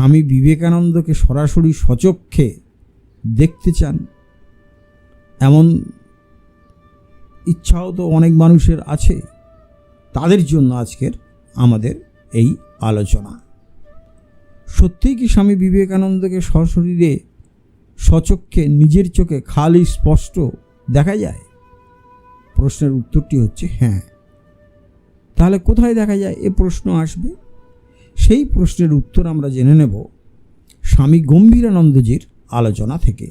স্বামী বিবেকানন্দকে সরাসরি সচক্ষে দেখতে চান, এমন ইচ্ছাও তো অনেক মানুষের আছে। তাদের জন্য আজকের আমাদের এই আলোচনা। সত্যিই কি স্বামী বিবেকানন্দকে সশরীরে সচক্ষে নিজের চোখে খালি স্পষ্ট দেখা যায়? প্রশ্নের উত্তরটি হচ্ছে হ্যাঁ। তাহলে কোথায় দেখা যায়? এ প্রশ্ন আসবে। সেই প্রশ্নের উত্তর আমরা জেনে নেব স্বামী গম্ভীরানন্দজির আলোচনা থেকে।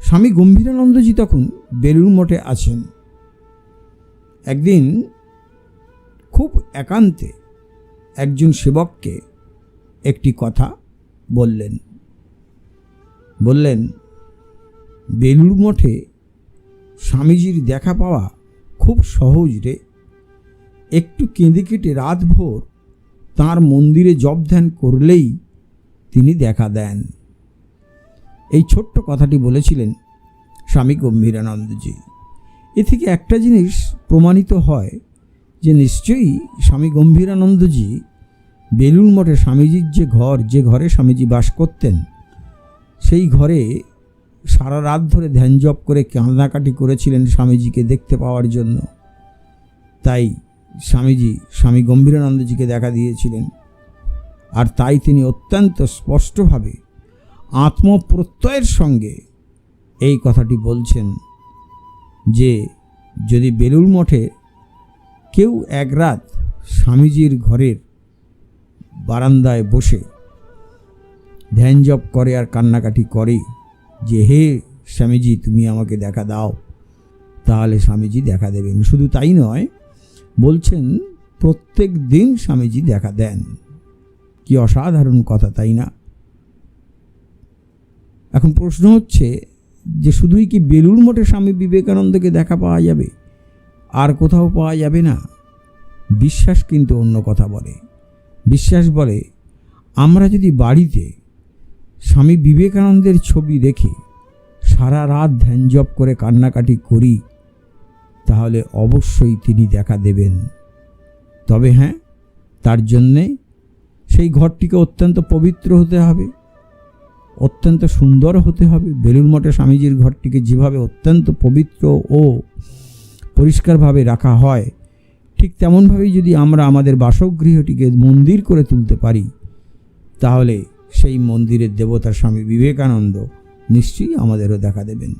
স্বামী গম্ভীরানন্দজি তখন বেলুর মঠে আছেন। একদিন খুব একান্তে একজন সেবককে একটি কথা বললেন। বললেন বেলুর মঠে স্বামীজির দেখা পাওয়া খুব সহজ রে। একটু কেঁদে কেটে রাতভর তাঁর মন্দিরে জপ ধ্যান করলেই তিনি দেখা দেন। এই ছোট্ট কথাটি বলেছিলেন স্বামী গম্ভীরানন্দজি। এ থেকে একটা জিনিস প্রমাণিত হয় যে নিশ্চয়ই স্বামী গম্ভীরানন্দজি বেলুর মঠে স্বামীজির যে ঘর, যে ঘরে স্বামীজি বাস করতেন, সেই ঘরে সারা রাত ধরে ধ্যান জপ করে কান্নাকাটি করেছিলেন স্বামীজিকে দেখতে পাওয়ার জন্য। তাই স্বামীজি, স্বামী গম্ভীরানন্দজিকে দেখা দিয়েছিলেন। আর তাই তিনি অত্যন্ত স্পষ্টভাবে আত্মপ্রত্যয়ের সঙ্গে এই কথাটি বলছেন যে, যদি বেলুর মঠে কেউ এক রাত স্বামীজির ঘরের বারান্দায় বসে ধ্যান জপ করে আর কান্নাকাটি করে যে, হে স্বামীজি, তুমি আমাকে দেখা দাও, তাহলে স্বামীজি দেখা দেবেন। শুধু তাই নয় বলছেন, প্রত্যেক দিন স্বামীজি দেখা দেন। কি অসাধারণ কথা, তাই না? এখন প্রশ্ন হচ্ছে যে, শুধুই কি বেলুর মঠে স্বামী বিবেকানন্দকে দেখা পাওয়া যাবে? আর কোথাও পাওয়া যাবে না? বিশ্বাস কিন্তু অন্য কথা বলে। বিশ্বাস বলে, আমরা যদি বাড়িতে স্বামী বিবেকানন্দের ছবি দেখে সারা রাত ধ্যান জপ করে কান্নাকাটি করি তাহলে অবশ্যই তিনি দেখা দেবেন। তবে হ্যাঁ তার জন্যে সেই ঘরটিকে অত্যন্ত পবিত্র হতে হবে, অত্যন্ত সুন্দর হতে হবে। বেলুর মঠে স্বামীজির ঘরটিকে যেভাবে অত্যন্ত পবিত্র ও পরিষ্কারভাবে রাখা হয়, ঠিক তেমনভাবেই যদি আমরা আমাদের বাসগৃহটিকে মন্দির করে তুলতে পারি, তাহলে সেই মন্দিরের দেবতা স্বামী বিবেকানন্দ নিশ্চয়ই আমাদেরও দেখা দেবেন।